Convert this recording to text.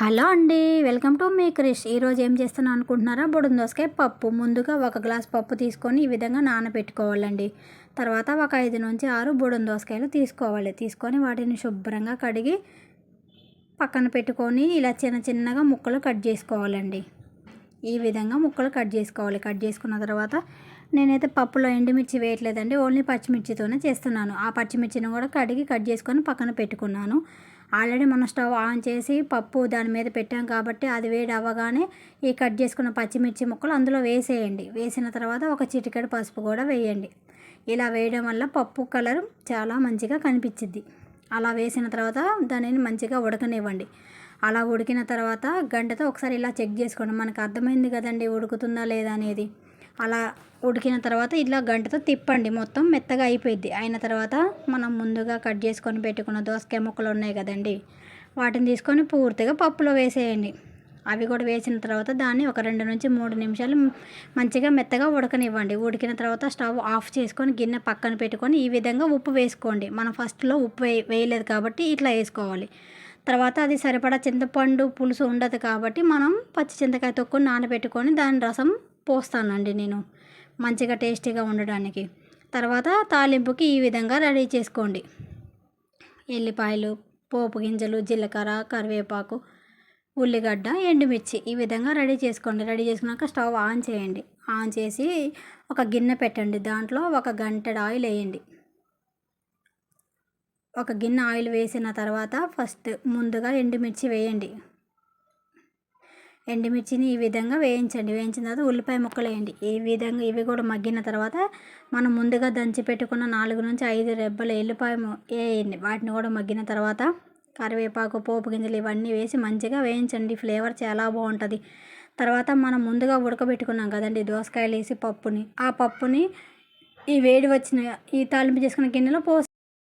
Hello అండి welcome to me Krish. ఈరోజు ఏం చేస్తున్నాను అనుకుంటున్నారా? బుడం దోసకాయ పప్పు. ముందుగా ఒక గ్లాస్ పప్పు తీసుకొని ఈ విధంగా నానబెట్టుకోవాలండి. తర్వాత ఒక ఐదు నుంచి ఆరు బుడం దోసకాయలు తీసుకోవాలి. తీసుకొని వాటిని శుభ్రంగా కడిగి పక్కన పెట్టుకొని ఇలా చిన్న చిన్నగా ముక్కలు కట్ చేసుకోవాలండి. ఈ విధంగా ముక్కలు కట్ చేసుకోవాలి. కట్ చేసుకున్న తర్వాత నేనైతే పప్పులో ఎండుమిర్చి వేయట్లేదండి. ఓన్లీ పచ్చిమిర్చితోనే చేస్తున్నాను. ఆ పచ్చిమిర్చిని కూడా కడిగి కట్ చేసుకొని పక్కన పెట్టుకున్నాను. ఆల్రెడీ మనం స్టవ్ ఆన్ చేసి పప్పు దాని మీద పెట్టాం కాబట్టి అది వేడి అవ్వగానే ఈ కట్ చేసుకున్న పచ్చిమిర్చి ముక్కలు అందులో వేసేయండి. వేసిన తర్వాత ఒక చిటికెడు పసుపు కూడా వేయండి. ఇలా వేయడం వల్ల పప్పు కలర్ చాలా మంచిగా కనిపించింది అలా వేసిన తర్వాత దానిని మంచిగా ఉడకనివ్వండి. అలా ఉడికిన తర్వాత గంటతో ఒకసారి ఇలా చెక్ చేసుకోండి. మనకు అర్థమైంది కదండి ఉడుకుతుందా లేదా అనేది. అలా ఉడికిన తర్వాత ఇలా గంటతో తిప్పండి. మొత్తం మెత్తగా అయిపోయింది అయిన తర్వాత మనం ముందుగా కట్ చేసుకొని పెట్టుకున్న దోసకాయ ముక్కలు ఉన్నాయి కదండి వాటిని తీసుకొని పూర్తిగా పప్పులో వేసేయండి. అవి కూడా వేసిన తర్వాత దాన్ని ఒక రెండు నుంచి మూడు నిమిషాలు మంచిగా మెత్తగా ఉడకనివ్వండి. ఉడికిన తర్వాత స్టవ్ ఆఫ్ చేసుకొని గిన్నె పక్కన పెట్టుకొని ఈ విధంగా ఉప్పు వేసుకోండి. మనం ఫస్ట్లో ఉప్పు వే వేయలేదు కాబట్టి ఇట్లా వేసుకోవాలి. తర్వాత అది సరిపడా చింతపండు పులుసు ఉండదు కాబట్టి మనం పచ్చి చింతకాయ తొక్కు నానబెట్టుకొని దాని రసం పోస్తానండి నేను. మంచిగా టేస్టీగా ఉండడానికి. తర్వాత తాలింపుకి ఈ విధంగా రెడీ చేసుకోండి. ఎల్లిపాయలు పోపు గింజలు జీలకర్ర కరివేపాకు ఉల్లిగడ్డ ఎండుమిర్చి ఈ విధంగా రెడీ చేసుకోండి. రెడీ చేసుకున్నాక స్టవ్ ఆన్ చేయండి. ఆన్ చేసి ఒక గిన్నె పెట్టండి. దాంట్లో ఒక గంటెడు ఆయిల్ వేయండి. ఒక గిన్నె ఆయిల్ వేసిన తర్వాత ఫస్ట్ ముందుగా ఎండుమిర్చి వేయండి. ఎండుమిర్చిని ఈ విధంగా వేయించండి. వేయించిన తర్వాత ఉల్లిపాయ ముక్కలు వేయండి. ఈ విధంగా ఇవి కూడా మగ్గిన తర్వాత మనం ముందుగా దంచి పెట్టుకున్న నాలుగు నుంచి ఐదు రెబ్బల ఎల్లిపాయ వేయండి. వాటిని కూడా మగ్గిన తర్వాత కరివేపాకు పోపు గింజలు ఇవన్నీ వేసి మంచిగా వేయించండి. ఫ్లేవర్ చాలా బాగుంటుంది. తర్వాత మనం ముందుగా ఉడకబెట్టుకున్నాం కదండి దోసకాయలు వేసి పప్పుని. ఆ పప్పుని ఈ వేడి వచ్చిన ఈ తాలింపు చేసుకున్న గిన్నెలో పోసి